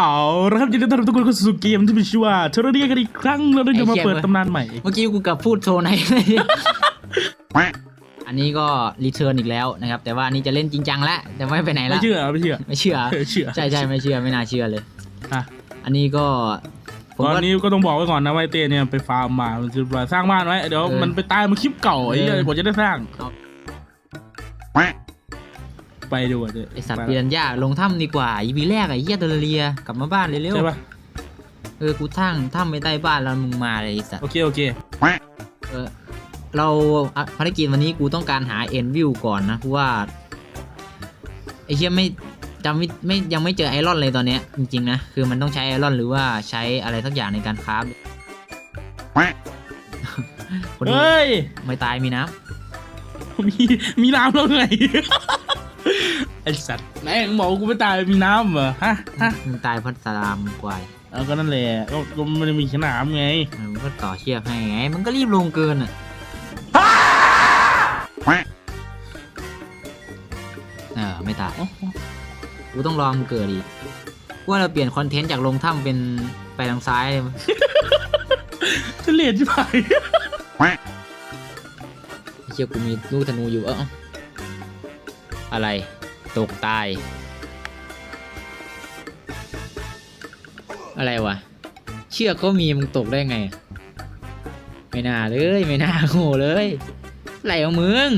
เอาละครับยินดีต้อนรับทุกคนเข้าสู่เกมที่มีชื่อว่าเทอร์เรียกันอีกครั้งเราได้จะมาเปิดตำนานใหม่ เมื่อกี้กูกับพูดโชว์ไหนอันนี้ก็รีเทิร์นอีกแล้วนะครับ แต่ว่าอันนี้จะเล่นจริงจังแล้วแต่ไม่ไปไหนไม่ละเชื่อไม่เชื่อไม่เชื่อเชื่อใช่ใช่ไม่เชื่อไม่น่าเชื่อเลยอะอันนี้ก็ผมตอนก็นี้ก็ต้องบอกไว้ก่อนนะว่าไอ้เต้เนี่ยไปฟาร์มมามันจะสร้างบ้านไว้เดี๋ยวเออมันไปตายมันคลิปเก่าไอ้เหี้ยเออผมจะได้สร้างเอา ไปดูอะเต้ไอสัตว์ปีรัญญาลงถ้ำดีกว่าอีพีแรกไอ้เหี้ยเดลเรียกลับมาบ้านเร็วใช่ปะๆเออกูทั้งถ้ำไปใต้บ้านแล้วมึงมาเลยไอสัตว์โอเคโอเคเออเราอะภารกิจวันนี้กูต้องการหาเอ็นวิวก่อนนะเพราะว่าไอ้เหี้ยไม่จำไม่ไม่ยังไม่เจอไอรอนเลยตอนเนี้ยจริงๆนะคือมันต้องใช้ไอรอนหรือว่าใช้อะไรสักอย่างในการคราฟคนดูเฮ้ยไม่ตายมีน้มีมีน้ำแล้วไง ไอสัตว์ไหนมึงบอกว่ากูไม่ตายมีน้ำเหรอฮะฮะำมึงตายเพราะสลามควายเอาก็นั่นแหละก็ก็ไม่ได้มีขนาดไงเออมึงก็ต่อเชือกให้ไงมึงก็รีบลงเกินอะเออไม่ตายกูต้องรอมึงเกิดอีกกูว่าเราเปลี่ยนคอนเทนต์จากลงถ้ำเป็นไปทางซ้ายเลยมั้ยจะเลดที่ไหนไอ้เชี่ยกูมีลูกธนูอยู่เออ อะไร ตกตาย อะไรวะ เชือกก็มีมึงตกได้ไงอะไม่น่าเลย ไม่น่าโง่เลยอะไรของมึง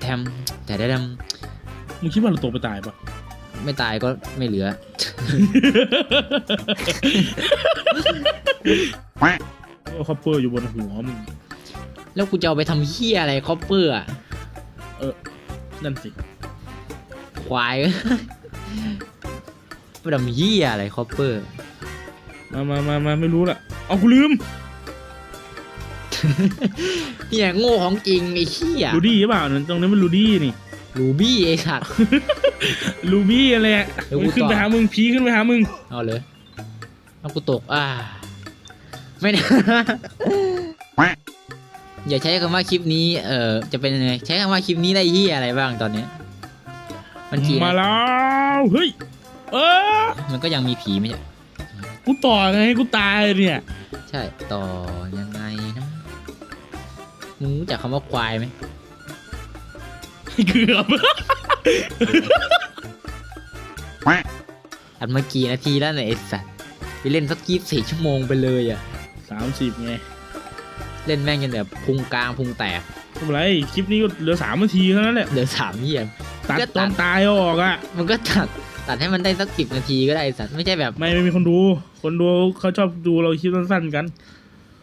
แทมแต่ได้ดมึงคิดว่าเราตกไปตายปะำไม่ตายก็ไม่เหลือ คอปเปอร์อยู่บนหัวมึง แล้วกูจะเอาไปทำเฮียอะไรคอปเปอร์อะ นั่นสิ ควายไปทำเฮียอะไรคอปเปอร์ มามามามาไม่รู้ละเอากูลืม เนี่ยโง่ของจริงไอ้เหี้ยลูดี้หรือเปล่าตรงนี้มันลูดี้นี่ รูบี้ไอ้สัตว์ลูบี้อะไรอะเดี๋ยวกูมันขึ้นต่อ ไปหามึงพีขึ้นไปหามึง เอาเลยเอากูตก อ่า ไม่นะ อย่าใช้คำว่าคลิปนี้เอ่อจะเป็นยังไงใช้คำว่าคลิปนี้ได้เหี้ยอะไรบ้างตอนเนี้ยมันกี่มาแล้วเฮ้ยเออมันก็ยังมีผีไม่ใช่กูต่อไงให้กูตายเนี่ย ใช่ต่อยังไงนะมึงรู้จักคำว่าควายไหมเกือบอัดมากี่นาทีแล้วเนี่ยไอ้สัตว์ไปเล่นสักยี่สี่ชั่วโมงไปเลยอะสามสิบไง เล่นแม่งจนแบบพุงกลางพุงแตกไม่เป็นไรคลิปนี้ก็เหลือสามนาทีเท่านั้นแหละเหลือสามเหี้ยตัดก็ตัดตอนตายเอาออกอะมันก็ตัดตัดให้มันได้สักสิบนาทีก็ได้ไอ้สัตว์ไม่ใช่แบบ ไม่ไม่มีคนดู คนดูเขาชอบดูเราคลิปสั้นๆกัน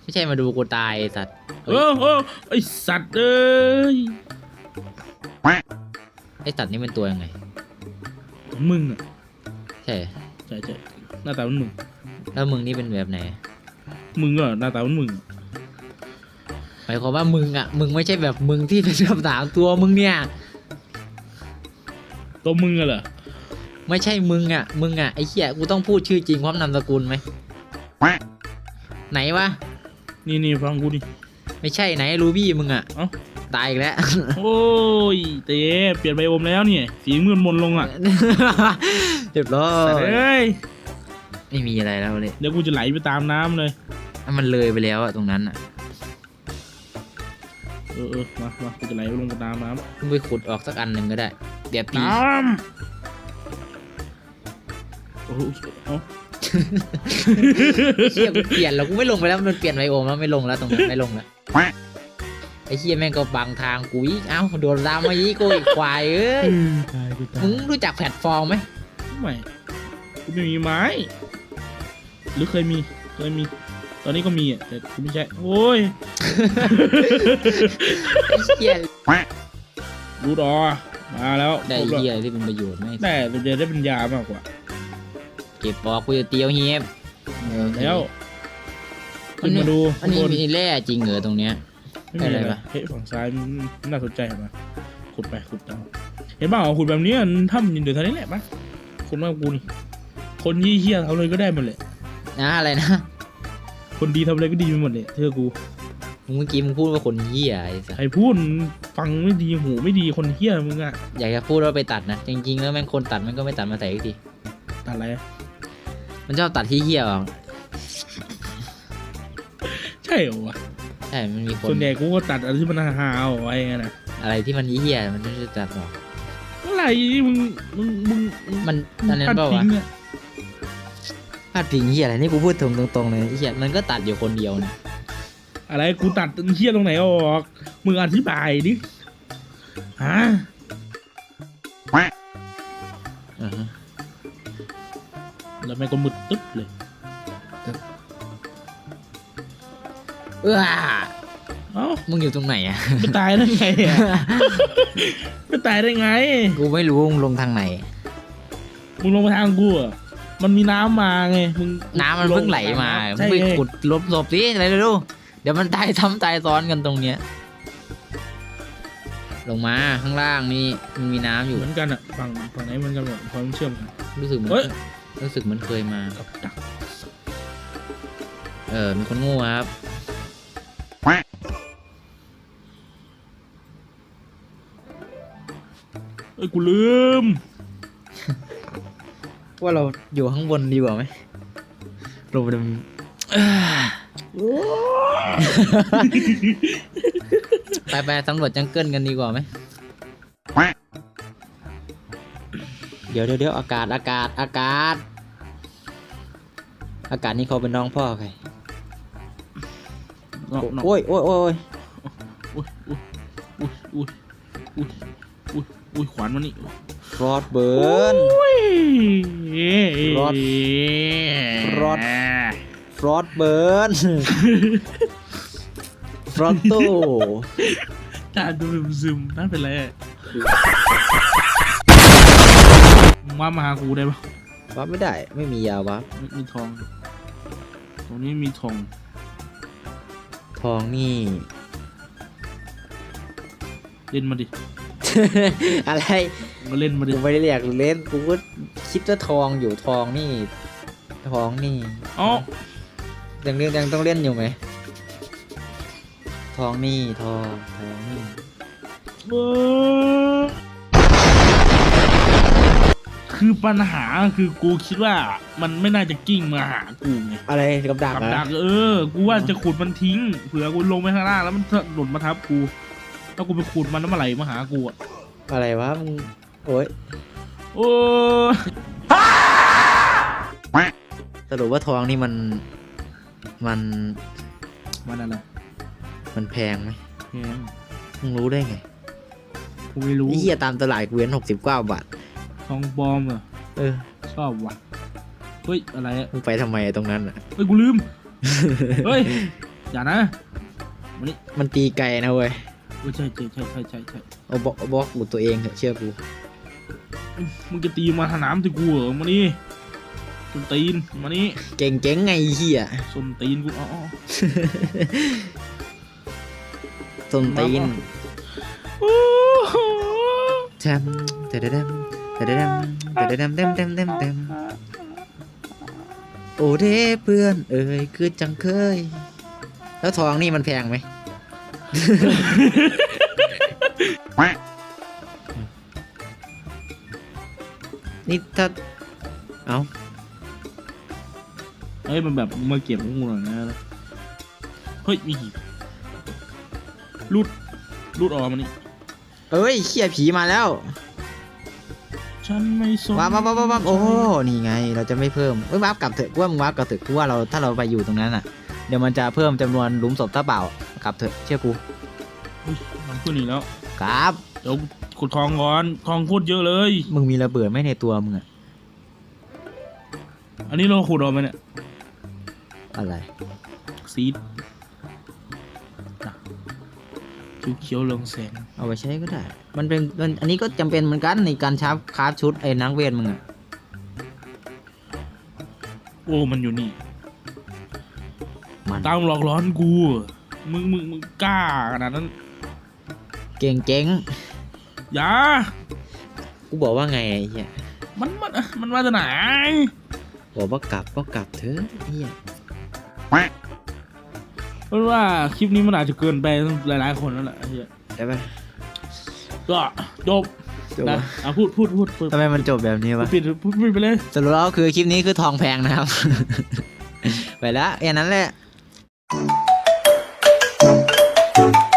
ไม่ใช่มาดูกูตายไอ้สัตว์เออเออไอสัตว์เอ้ยไอ้สัตว์นี่เป็นตัวยังไงมึงอะใช่ใช่ใช่หน้าตามันมึงแล้วมึงนี่เป็นแบบไหนมึงก็หน้าตามันมึงห มายความว่ามึงอะ มึงไม่ใช่แบบมึงที่เป็นคำถามตัวมึงเนี่ย ตัวมึงอะเหรอ ไม่ใช่มึงอะ มึงอะไอ้เหี้ยกูต้องพูดชื่อจริงพร้อมนามสกุลไหม ไหนวะ นี่นี่ฟังกูดิ ไม่ใช่ไหนรูบี้มึงอะเอ้า ตายอีกแล้ว โอ้ยเต้เปลี่ยนไบโอมแล้วเนี่ย สีมืดมนลงอะเรียบร้อแต่ยเอ้ย ไม่มีอะไรแล้วเลย เดี๋ยวกูจะไหลไปตามน้ำเลย มันเลยไปแล้วอะตรงนั้นอะ เออเออมามากูจะไหลลงไปตามน้มึงไปขุดออกสักอันหนึ่งก็ได้ เดี๋ยวำตีน้ำโอ้โหเอ้าเชี่ยกูเปลี่ยนแล้วกูไม่ลงไปแล้วมันเปลี่ยนไบโอมแล้วไม่ลงแล้วตรงนั้นไม่ลงแล้วไอ้เชี่ยแม่งก็บังทางกูอีกเอ้าโดนลามมาอีกกูอีกควายเอ้ยตายกูตายมึงรู้จักแพลตฟอร์มไหมไม่กูไม่มีไม้ หรือเคยมี เคยมี ตอนนี้ก็มีอะแต่กูไม่ใช่ โอ้ยไอ้เชี่ยรูดออมาแล้วได้ครบไอ้แล้วเหี้ยที่เป็นประโยชน์ไหมแต่เดี๋ยวได้เป็นยามากกว่า เก็บปอกกูจะเตียวเฮียบแล้วอัขึ้นนนี้มาดูอันนี้ข้างบมีแร่จริงเหรอตรงเนี้ยไม่มีอะไรอะไรวะเฮ้ยฝั่งซ้ายมันน่าสนใจเห็นปะขุดไปขุดเอาเห็นเปล่าขุดแบบนี้มันถ้ำเดี๋ยวเท่านี้แหละปะคนมากกูนี่คนยี่เหี้ยทำอะไรก็ได้หมดเลยนะอะไรนะ คนดีทำอะไรก็ดีไปหมดเลยเธอกูมึงเมื่อกี้มึงพูดว่าคนเหี้ยไอ้สัสใครพูดฟังไม่ดีหูไม่ดีคนเหี้ยมึงอะอยากจะพูดว่าไปตัดนะ จริงๆ แล้วแม่งคนตัดมันก็ไม่ตัดมาใส่อีกทีตัอะไรมันชอบตัดที่เหี้ยออกใช่เหรอวะใช่มันมีคนส่วนใหญ่กูก็ตัดอะไรที่มันหาๆเอาไว้ไงนะอะไรที่มันเหี้ยๆมันไม่ได้ตัดออกอะไรมึงมึงมึงมันอันนั้นตัดเปล่าทิ้วะงเนี่ย พาดพิงเหี้ยอะไรนี่กูพูดตรงตรงๆเลยไอ้เหี้ยมันก็ตัดอยู่คนเดียวนะอะไรกูตัดเฮี้ยตรงไหนออกมึงอธิบายดิฮะอ่าฮะแล้วแม่งก็มืดตึ๊บเลยเอ้อเอ้ามึงอยู่ตรงไหนอะ ไปตายได้ไงอะไปตายได้ไงกูไม่รู้มึงลงทางไหน มึงลงมาทางกูอะ มันมีน้ำมาไงมึงน้ำมันเพิ่งไหลมามึใช่งไปไงขุดลบศพสิอะไรดู เดี๋ยวมันตายซ้ำตายซ้อนกันตรงเนี้ย ลงมาข้างล่างนี่มันมีน้ำอยู่ เหมือนกันอะฝั่งฝั่งไหนเหมือนกันหมดพร้อมนเชื่อมกัน รู้สึกเหมันเฮ้ย รู้สึกมันเคยมา กับดักเออมีคนโง่ครับ เอ้ยกูลืม ว่าเราอยู่ข้างบนดีกว่าไหมลงไปดูไปไปๆสำรวจจังเกิลกันดีกว่าไหม เดี๋ยวเดี๋ยวเดี๋ยวอากาศอากาศอากาศ อากาศนี่เขาเป็นน้องพ่อใครเนาะเนาะโอ้ยโอ้ยโอ้ยอุ้ยอุ้ยอุ้ยอุ้ยอุ้ยอุ้ยขวานมันนี่ รอดเบิร์นอุ้ยรอดรอดฟรอดเบิร์นฟรอตโตตาดูซึมๆนั่นเป็นไรอะมึงว่ามาหากูได้ปะวับไม่ได้ไม่มียาวับมีมีทอง ตรงนี้มีทอง ทองนี่เล่นมาดิ อะไรมาเล่นมาดิกูไม่ได้เรียกเล่นกูก็คิดว่าทองอยู่ทองนี่ ทองนี่อ๋อยังเล่นยังต้องเล่นอยู่ไหมทองนี่ทองทองนี่เออคือปัญหาคือกูคิดว่ามันไม่น่าจะกิ้งมาหากูไงอะไรกับดักกับอะดักเออ กูว่าจะขุดมันทิ้งเผื่อกูลงไปข้างล่างแล้วมันหล่นมาทับกู ถ้ากูไปขุดมันแล้วเมื่อไหร่มาหากูอะอะไรวะมึงโอ้ยโอ้ยสรุปว่าทองนี่มันมันมันอะไรมันแพงไหมแพงมึงรู้ได้ไงกูไม่รู้ไอ้เหี้ยตามตลาดกูเห็นหกสิบเก้าบาททองปลอมเหรอเออ ชอบว่ะเฮ้ยอะไรอะมึงไปทำไมตรงนั้นอะเฮ้ยกูลืม เฮ้ย อย่านะมันตีไกลนะเว้ยเฮ้ย ใช่ใช่ใช่ใช่ใช่ใช่เอาบล็อกบล็อกกูตัวเองเถอะเชื่อกูมึงจะตีมาหาน้ำที่กูเหรอมานี่ส้นตีนมานี่เก่งเก่งไงไอ้เหี้ยส้นตีนกูอ๋ออ๋อส้นตีนโอ้โหแทมเดดเดมเดดเดมเดดเดมเดมเดมเดมเดมโอเด้เพื่อนเอ้ยคือจังเคย แล้วทองนี่มันแพงไหม นี่ถ้า เอาเฮ้ยมันแบบมึงมาเก็บของกูหน่อยนะ เฮ้ยมีหีบรูดรูดออกมานี่ เอ้ยเขี้ยผีมาแล้วฉันไม่สนว้าวว้าวว้าวว้าวโอ้โหนี่ไง เราจะไม่เพิ่มเอ้ยว้าวกลับเถอะกูว่ามึงว้าวกลับเถอะกูว่าเราถ้าเราไปอยู่ตรงนั้นอะ เดี๋ยวมันจะเพิ่มจำนวนหลุมศพถ้าเปล่า กลับเถอะเชื่อกูเฮ้ยมันขึ้นอีกแล้ว กลับ เดี๋ยวขุดทองก่อน ทองโคตรเยอะเลย มึงมีระเบิดไหมในตัวมึงอะอันนี้เราขุดออกมาเนี่ย อะไร ซีดเขียวๆเรืองแสง เอาไปใช้ก็ได้ มันเป็นมันอันนี้ก็จำเป็นเหมือนกันในการชาร์จคราฟชุดไอ้นักเวทมึงอะโอ้ มันอยู่นี่ มันตามหลอกล้อนกู มึงมึงมึงกล้าขนาดนั้นเก่งเจ๋งอย่ากูบอกว่าไงไอ้เหี้ยมันมันมันมาจากไหนบอกว่ากลับก็กลับเถอะไอ้เหี้ยเพราะว่าคลิปนี้มันอาจจะเกินไปหลาย ๆ คนแล้วแหละไอ้เหี้ยได้ปะก็จบจบนะวะอะพูดพูดพูดพูดทำไมมันจบแบบนี้วะปิดพูดปิดไปเลยสรุปแล้วคือคลิปนี้คือทองแพงนะครับ ไปแล้วอย่างนั้นแหละ Thank you.